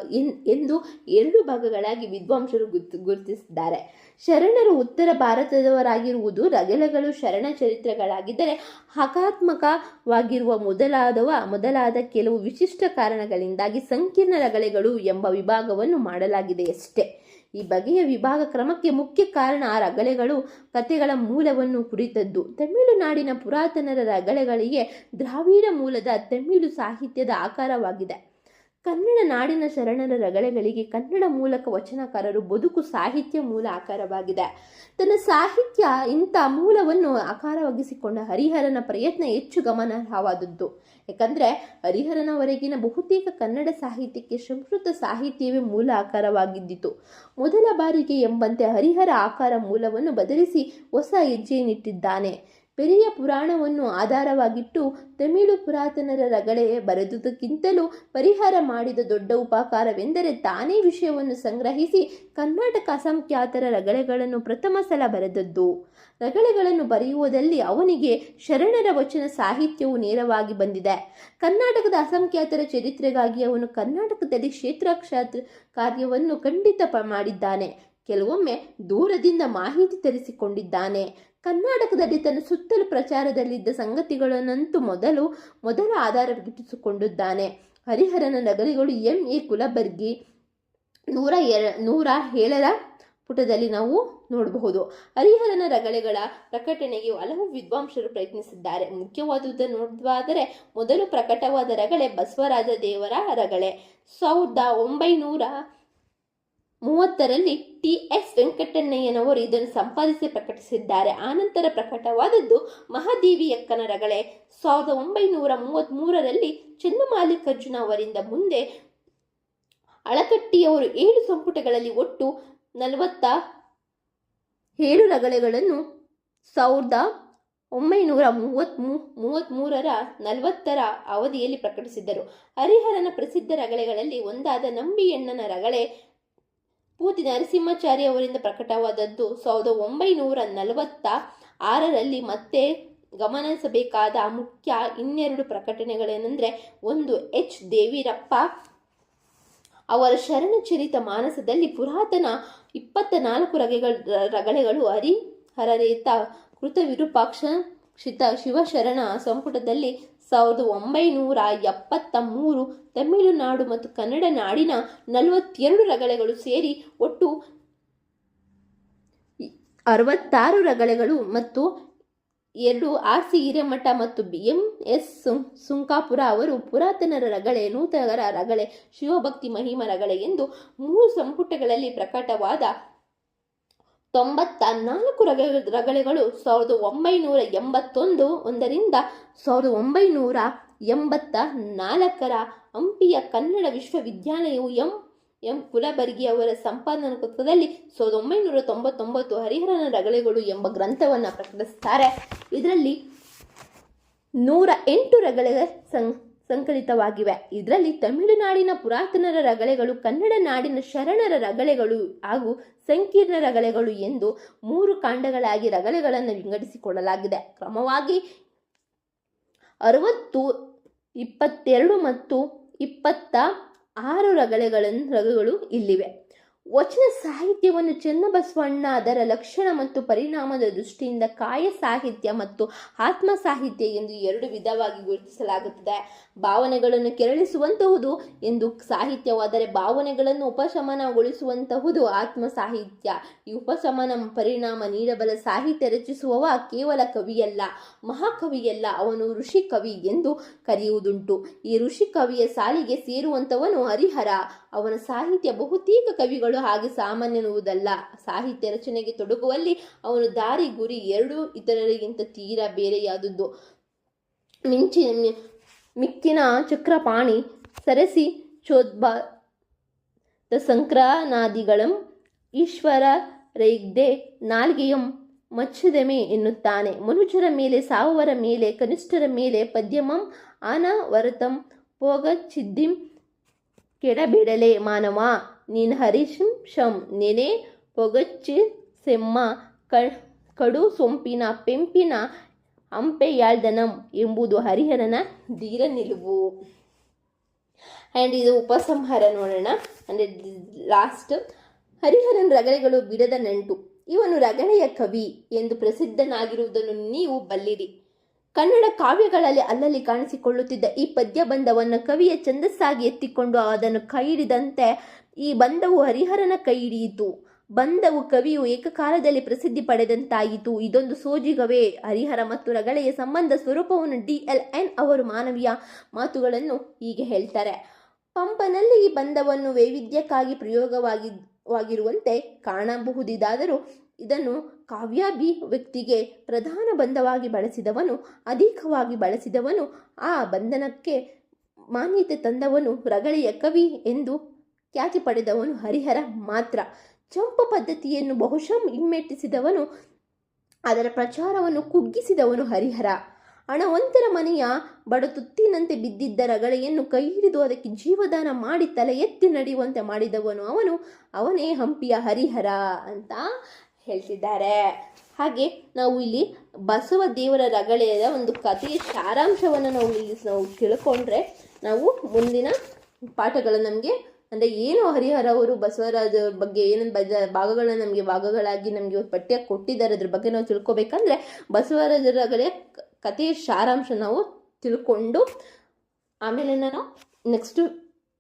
Speaker 1: ಎಂದು ಎರಡು ಭಾಗಗಳಾಗಿ ವಿದ್ವಾಂಸರು ಗುರ್ತು, ಗುರುತಿಸಿದ್ದಾರೆ. ಶರಣರು ಉತ್ತರ ಭಾರತದವರಾಗಿರುವುದು ರಗಳೆಗಳು ಶರಣ ಚರಿತ್ರೆಗಳಾಗಿದ್ದರೆ ಹಕಾತ್ಮಕವಾಗಿರುವ ಮೊದಲಾದವ, ಮೊದಲಾದ ಕೆಲವು ವಿಶಿಷ್ಟ ಕಾರಣಗಳಿಂದಾಗಿ ಸಂಕೀರ್ಣ ರಗಳೆಗಳು ಎಂಬ ವಿಭಾಗವನ್ನು ಮಾಡಲಾಗಿದೆಯಷ್ಟೇ ಈ ಬಗೆಯ ವಿಭಾಗ ಕ್ರಮಕ್ಕೆ ಮುಖ್ಯ ಕಾರಣ ಆ ರಗಳೆಗಳು ಕಥೆಗಳ ಮೂಲವನ್ನು ಕುರಿತದ್ದು. ತಮಿಳುನಾಡಿನ ಪುರಾತನರ ರಗಳೆಗಳಿಗೆ ದ್ರಾವಿಡ ಮೂಲದ ತಮಿಳು ಸಾಹಿತ್ಯದ ಆಕಾರವಾಗಿದೆ. ಕನ್ನಡ ನಾಡಿನ ಶರಣರ ರಗಳೆಗಳಿಗೆ ಕನ್ನಡ ಮೂಲಕ ವಚನಕಾರರು ಬದುಕು ಸಾಹಿತ್ಯ ಮೂಲ ಆಕಾರವಾಗಿದೆ. ತನ್ನ ಸಾಹಿತ್ಯ ಇಂಥ ಮೂಲವನ್ನು ಆಕಾರವಾಗಿಸಿಕೊಂಡ ಹರಿಹರನ ಪ್ರಯತ್ನ ಹೆಚ್ಚು ಗಮನಾರ್ಹವಾದದ್ದು. ಯಾಕಂದರೆ ಹರಿಹರನವರೆಗಿನ ಬಹುತೇಕ ಕನ್ನಡ ಸಾಹಿತ್ಯಕ್ಕೆ ಸಂಸ್ಕೃತ ಸಾಹಿತ್ಯವೇ ಮೂಲ ಆಕಾರವಾಗಿದ್ದಿತು. ಮೊದಲ ಬಾರಿಗೆ ಎಂಬಂತೆ ಹರಿಹರ ಆಕಾರ ಮೂಲವನ್ನು ಬದಲಿಸಿ ಹೊಸ ಹೆಜ್ಜೆಯನ್ನಿಟ್ಟಿದ್ದಾನೆ. ಪೆರಿಯ ಪುರಾಣವನ್ನು ಆಧಾರವಾಗಿಟ್ಟು ತಮಿಳು ಪುರಾತನರ ರಗಳೆ ಬರೆದುದಕ್ಕಿಂತಲೂ ಪರಿಹಾರ ಮಾಡಿದ ದೊಡ್ಡ ಉಪಕಾರವೆಂದರೆ ತಾನೇ ವಿಷಯವನ್ನು ಸಂಗ್ರಹಿಸಿ ಕರ್ನಾಟಕ ಅಸಂಖ್ಯಾತರ ರಗಳೆಗಳನ್ನು ಪ್ರಥಮ ಸಲ ಬರೆದದ್ದು. ರಗಳೆಗಳನ್ನು ಬರೆಯುವುದಲ್ಲಿ ಅವನಿಗೆ ಶರಣರ ವಚನ ಸಾಹಿತ್ಯವು ನೇರವಾಗಿ ಬಂದಿದೆ. ಕರ್ನಾಟಕದ ಅಸಂಖ್ಯಾತರ ಚರಿತ್ರೆಗಾಗಿ ಅವನು ಕರ್ನಾಟಕದಲ್ಲಿ ಕ್ಷೇತ್ರ ಕಾರ್ಯವನ್ನು ಖಂಡಿತ ಮಾಡಿದ್ದಾನೆ. ಕೆಲವೊಮ್ಮೆ ದೂರದಿಂದ ಮಾಹಿತಿ ತರಿಸಿಕೊಂಡಿದ್ದಾನೆ. ಕರ್ನಾಟಕದಲ್ಲಿ ತನ್ನ ಸುತ್ತಲೂ ಪ್ರಚಾರದಲ್ಲಿದ್ದ ಸಂಗತಿಗಳನ್ನಂತೂ ಮೊದಲು, ಮೊದಲ ಆಧಾರವಾಗಿಟ್ಟಿಸಿಕೊಂಡಿದ್ದಾನೆ ಹರಿಹರನ ನಗರಿಗಳು ಎಂ. ಎ. ಕುಲಬರ್ಗಿ ನೂರ ಎರ, ನೂರ ಏಳರ ಪುಟದಲ್ಲಿ ನಾವು ನೋಡಬಹುದು. ಹರಿಹರನ ರಗಳೆಗಳ ಪ್ರಕಟಣೆಗೆ ಹಲವು ವಿದ್ವಾಂಸರು ಪ್ರಯತ್ನಿಸಿದ್ದಾರೆ. ಮುಖ್ಯವಾದುದನ್ನು ನೋಡುವಾದರೆ ಮೊದಲು ಪ್ರಕಟವಾದ ರಗಳೆ ಬಸವರಾಜ ದೇವರ ರಗಳೆ. ಸಾವಿರದ ಒಂಬೈನೂರ ಮೂವತ್ತರಲ್ಲಿ ಟಿ ಎಸ್ ವೆಂಕಟಣ್ಣಯ್ಯನವರು ಇದನ್ನು ಸಂಪಾದಿಸಿ ಪ್ರಕಟಿಸಿದ್ದಾರೆ. ಆನಂತರ ಪ್ರಕಟವಾದದ್ದು ಮಹಾದೇವಿಯಕ್ಕನ ರಗಳೆ. ಸಾವಿರದ ಒಂಬೈನೂರ ಮೂವತ್ತ್ಮೂರರಲ್ಲಿ ಚನ್ನಮಾಲಿಕಾರ್ಜುನ ಅವರಿಂದ ಮುಂದೆ ಅಳಕಟ್ಟಿಯವರು ಏಳು ಸಂಪುಟಗಳಲ್ಲಿ ಒಟ್ಟು ನಲವತ್ತ ಏಳು ರಗಳೆಗಳನ್ನು ಸಾವಿರದ ಒಂಬೈನೂರ ಮೂವತ್ತ್ಮೂ ಮೂವತ್ತ್ಮೂರರ ನಲವತ್ತರ ಅವಧಿಯಲ್ಲಿ ಪ್ರಕಟಿಸಿದ್ದರು. ಹರಿಹರನ ಪ್ರಸಿದ್ಧ ರಗಳೆಗಳಲ್ಲಿ ಒಂದಾದ ನಂಬಿಯಣ್ಣನ ರಗಳೆ ಪೂತಿ ನರಸಿಂಹಾಚಾರ್ಯ ಅವರಿಂದ ಪ್ರಕಟವಾದದ್ದು ಸಾವಿರದ ಒಂಬೈನೂರ ನಲವತ್ತ ಆರರಲ್ಲಿ ಮತ್ತೆ ಗಮನಿಸಬೇಕಾದ ಮುಖ್ಯ ಇನ್ನೆರಡು ಪ್ರಕಟಣೆಗಳೇನೆಂದರೆ ಒಂದು ಎಚ್. ದೇವಿರಪ್ಪ ಅವರ ಶರಣಚರಿತ ಮಾನಸದಲ್ಲಿ ಪುರಾತನ ಇಪ್ಪತ್ತ ನಾಲ್ಕು ರಗೆಗಳ, ರಗಳೆಗಳು ಹರಿಹರರೇತ ಕೃತ ವಿರೂಪಾಕ್ಷ ಕ್ಷಿತ ಶಿವಶರಣ ಸಂಪುಟದಲ್ಲಿ ಸಾವಿರದ ಒಂಬೈನೂರ ಎಪ್ಪತ್ತ ಮೂರು ತಮಿಳುನಾಡು ಮತ್ತು ಕನ್ನಡ ನಾಡಿನ ನಲವತ್ತೆರಡು ರಗಳೆಗಳು ಸೇರಿ ಒಟ್ಟು ಅರವತ್ತಾರು ರಗಳೆಗಳು ಮತ್ತು ಎರಡು ಆರ್ ಸಿ ಹಿರೇಮಠ ಮತ್ತು ಬಿ ಎಂ ಎಸ್ ಸುಂಕಾಪುರ ಅವರು ಪುರಾತನರ ರಗಳೆ, ನೂತನರ ರಗಳೆ, ಶಿವಭಕ್ತಿ ಮಹಿಮ ರಗಳೆ ಎಂದು ಮೂರು ಸಂಪುಟಗಳಲ್ಲಿ ಪ್ರಕಟವಾದ ತೊಂಬತ್ತ ನಾಲ್ಕು ರಗ, ರಗಳೆಗಳು ಸಾವಿರದ ಒಂಬೈನೂರ ಎಂಬತ್ತೊಂದು ಒಂದರಿಂದ ಸಾವಿರದ ಒಂಬೈನೂರ ಎಂಬತ್ತ ನಾಲ್ಕರ ಹಂಪಿಯ ಕನ್ನಡ ವಿಶ್ವವಿದ್ಯಾಲಯವು ಎಂ ಎಂ ಕುಲಬರ್ಗಿ ಅವರ ಸಂಪಾದನಕೃತದಲ್ಲಿ ಸಾವಿರದ ಒಂಬೈನೂರ ತೊಂಬತ್ತೊಂಬತ್ತು ಹರಿಹರನ ರಗಳೆಗಳು ಎಂಬ ಗ್ರಂಥವನ್ನು ಪ್ರಕಟಿಸುತ್ತಾರೆ ಇದರಲ್ಲಿ ನೂರ ಎಂಟು ರಗಳೆಗಳ ಸಂ ಸಂಕಲಿತವಾಗಿವೆ. ಇದರಲ್ಲಿ ತಮಿಳುನಾಡಿನ ಪುರಾತನರ ರಗಳೆಗಳು, ಕನ್ನಡ ನಾಡಿನ ಶರಣರ ರಗಳೆಗಳು ಹಾಗೂ ಸಂಕೀರ್ಣ ರಗಳೆಗಳು ಎಂದು ಮೂರು ಕಾಂಡಗಳಾಗಿ ರಗಳೆಗಳನ್ನು ವಿಂಗಡಿಸಿಕೊಳ್ಳಲಾಗಿದೆ. ಕ್ರಮವಾಗಿ ಅರವತ್ತು, ಇಪ್ಪತ್ತೆರಡು ಮತ್ತು ಇಪ್ಪತ್ತ ಆರು ರಗಳೆಗಳನ್ನು, ರಗಗಳು ಇಲ್ಲಿವೆ. ವಚನ ಸಾಹಿತ್ಯವನ್ನು ಚೆನ್ನಬಸವಣ್ಣ ಅದರ ಲಕ್ಷಣ ಮತ್ತು ಪರಿಣಾಮದ ದೃಷ್ಟಿಯಿಂದ ಕಾಯ ಸಾಹಿತ್ಯ ಮತ್ತು ಆತ್ಮ ಸಾಹಿತ್ಯ ಎಂದು ಎರಡು ವಿಧವಾಗಿ ಗುರುತಿಸಲಾಗುತ್ತದೆ. ಭಾವನೆಗಳನ್ನು ಕೆರಳಿಸುವಂತಹುದು ಎಂದು ಸಾಹಿತ್ಯವಾದರೆ ಭಾವನೆಗಳನ್ನು ಉಪಶಮನಗೊಳಿಸುವಂತಹುದು ಆತ್ಮ ಸಾಹಿತ್ಯ. ಈ ಉಪಶಮನ ಪರಿಣಾಮ ನೀಡಬಲ್ಲ ಸಾಹಿತ್ಯ ರಚಿಸುವವ ಕೇವಲ ಕವಿಯಲ್ಲ, ಮಹಾಕವಿಯಲ್ಲ, ಅವನು ಋಷಿ ಕವಿ ಎಂದು ಕರೆಯುವುದುಂಟು. ಈ ಋಷಿ ಕವಿಯ ಸಾಲಿಗೆ ಸೇರುವಂತವನು ಹರಿಹರ. ಅವನ ಸಾಹಿತ್ಯ ಬಹುತೇಕ ಕವಿಗಳು ಹಾಗೆ ಸಾಮಾನ್ಯನುವುದಲ್ಲ ಸಾಹಿತ್ಯ ರಚನೆಗೆ ತೊಡಗುವಲ್ಲಿ ಅವನು ದಾರಿ ಗುರಿ ಎರಡೂ ಇತರರಿಗಿಂತ ತೀರಾ ಬೇರೆಯಾದದ್ದು ಮಿಂಚಿನ ಮಿಕ್ಕಿನ ಚಕ್ರಪಾಣಿ ಸರಸಿ ಚೋದ್ಬ ಸಂಕ್ರಾನಾದಿಗಳಂ ಈಶ್ವರ ರೈಗ್ದೆ ನಾಲ್ಗೆಯಂ ಮಚ್ಚದಮೆ ಎನ್ನುತ್ತಾನೆ. ಮನುಜರ ಮೇಲೆ ಸಾವವರ ಮೇಲೆ, ಕನಿಷ್ಠರ ಮೇಲೆ ಪದ್ಯಮಂ ಅನವರತಂ ಪೋಗ ಚಿದ್ದಿಂ ಕೆಡಬಿಡಲೆ ಮಾನವ, ನೀನ್ ಹರಿಶಂ ಶಂ ನೆನೆ ಪೊಗಚ್ಚಿ ಸೆಮ್ಮ ಕಡು ಸೊಂಪಿನ ಪೆಂಪಿನ ಅಂಪೆಯಾಳ್ದನಂ ಎಂಬುದು ಹರಿಹರನ ಧೀರ ನಿಲುವು. ಆ್ಯಂಡ್ ಇದು ಉಪಸಂಹಾರ ನೋಡೋಣ. ಅಂದರೆ ಲಾಸ್ಟ್ ಹರಿಹರನ್ ರಗಳೆಗಳು ಬಿಡದ ನಂಟು. ಇವನು ರಗಳೆಯ ಕವಿ ಎಂದು ಪ್ರಸಿದ್ಧನಾಗಿರುವುದನ್ನು ನೀವು ಬಲ್ಲಿರಿ. ಕನ್ನಡ ಕಾವ್ಯಗಳಲ್ಲಿ ಅಲ್ಲಲ್ಲಿ ಕಾಣಿಸಿಕೊಳ್ಳುತ್ತಿದ್ದ ಈ ಪದ್ಯ ಬಂಧವನ್ನು ಕವಿಯ ಛಂದಸ್ಸಾಗಿ ಎತ್ತಿಕೊಂಡು ಅದನ್ನು ಕೈ ಹಿಡಿದಂತೆ ಈ ಬಂಧವು ಹರಿಹರನ ಕೈ ಹಿಡಿಯಿತು. ಬಂಧವು ಕವಿಯು ಏಕಕಾಲದಲ್ಲಿ ಪ್ರಸಿದ್ಧಿ ಪಡೆದಂತಾಯಿತು. ಇದೊಂದು ಸೋಜಿಗವೇ. ಹರಿಹರ ಮತ್ತು ರಗಳೆಯ ಸಂಬಂಧ ಸ್ವರೂಪವನ್ನು ಡಿ ಎಲ್ ಎನ್ ಅವರು ಮಾನವೀಯ ಮಾತುಗಳನ್ನು ಹೀಗೆ ಹೇಳ್ತಾರೆ. ಪಂಪನಲ್ಲಿ ಈ ಬಂಧವನ್ನು ವೈವಿಧ್ಯಕ್ಕಾಗಿ ಪ್ರಯೋಗವಾಗಿ, ವಾಗಿರುವಂತೆ ಕಾಣಬಹುದಿದಾದರೂ ಇದನ್ನು ಕಾವ್ಯಾಭಿ ವ್ಯಕ್ತಿಗೆ ಪ್ರಧಾನ ಬಂಧವಾಗಿ ಬಳಸಿದವನು, ಅಧಿಕವಾಗಿ ಬಳಸಿದವನು, ಆ ಬಂಧನಕ್ಕೆ ಮಾನ್ಯತೆ ತಂದವನು ರಗಳೆಯ ಕವಿ ಎಂದು ಖ್ಯಾತಿ ಪಡೆದವನು ಹರಿಹರ ಮಾತ್ರ. ಚಂಪು ಪದ್ಧತಿಯನ್ನು ಬಹುಶಃ ಹಿಮ್ಮೆಟ್ಟಿಸಿದವನು, ಅದರ ಪ್ರಚಾರವನ್ನು ಕುಗ್ಗಿಸಿದವನು ಹರಿಹರ. ಹಣವಂತರ ಮನೆಯ ಬಡತುತ್ತಿನಂತೆ ಬಿದ್ದಿದ್ದ ರಗಳೆಯನ್ನು ಕೈ ಹಿಡಿದು ಅದಕ್ಕೆ ಜೀವದಾನ ಮಾಡಿ ತಲೆ ಎತ್ತಿ ನಡೆಯುವಂತೆ ಮಾಡಿದವನು ಅವನು, ಅವನೇ ಹಂಪಿಯ ಹರಿಹರ ಅಂತ ಹೇಳ್ತಿದ್ದಾರೆ. ಹಾಗೆ ನಾವು ಇಲ್ಲಿ ಬಸವ ದೇವರ ರಗಳೆಯ ಒಂದು ಕಥೆಯ ಸಾರಾಂಶವನ್ನು ನಾವು ಇಲ್ಲಿ ನಾವು ತಿಳ್ಕೊಂಡ್ರೆ ನಾವು ಮುಂದಿನ ಪಾಠಗಳು ನಮಗೆ ಅಂದರೆ ಏನು ಹರಿಹರ ಅವರು ಬಸವರಾಜ ಬಗ್ಗೆ ಏನೇನು ಬಜ ಭಾಗಗಳನ್ನ ನಮಗೆ ಭಾಗಗಳಾಗಿ ನಮಗೆ ಪಠ್ಯ ಕೊಟ್ಟಿದ್ದಾರೆ ಅದ್ರ ಬಗ್ಗೆ ನಾವು ತಿಳ್ಕೊಬೇಕಂದ್ರೆ ಬಸವರಾಜರ ರಗಳೆಯ ಕಥೆಯ ಸಾರಾಂಶ ನಾವು ತಿಳ್ಕೊಂಡು ಆಮೇಲೆ ನಾನು ನೆಕ್ಸ್ಟ್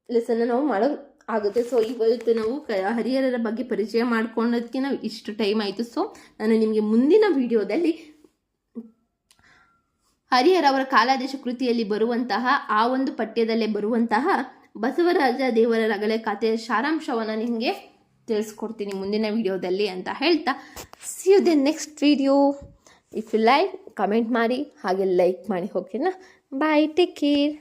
Speaker 1: ಲೆಸನ್ನ ನಾವು ಮಾಡೋ ಆಗುತ್ತೆ. ಸೊ ಇವತ್ತು ನಾವು ಹರಿಹರರ ಬಗ್ಗೆ ಪರಿಚಯ ಮಾಡ್ಕೊಳ್ಳೋದಕ್ಕಿಂತ ನಾವು ಇಷ್ಟು ಟೈಮ್ ಆಯಿತು. ಸೊ ನಾನು ನಿಮಗೆ ಮುಂದಿನ ವಿಡಿಯೋದಲ್ಲಿ ಹರಿಹರ ಅವರ ಕಾಲಾದೇಶ ಕೃತಿಯಲ್ಲಿ ಬರುವಂತಹ, ಆ ಒಂದು ಪಠ್ಯದಲ್ಲೇ ಬರುವಂತಹ ಬಸವರಾಜ ದೇವರ ರಗಳೆ ಕಥೆಯ ಸಾರಾಂಶವನ್ನು ನಿಮಗೆ ತಿಳಿಸ್ಕೊಡ್ತೀನಿ ಮುಂದಿನ ವಿಡಿಯೋದಲ್ಲಿ ಅಂತ ಹೇಳ್ತಾ. See you the next video if you like comment ಮಾಡಿ, ಹಾಗೆ ಲೈಕ್ ಮಾಡಿ ಓಕೆನಾ ಬಾಯ್ ಟೇಕ್ ಕೇರ್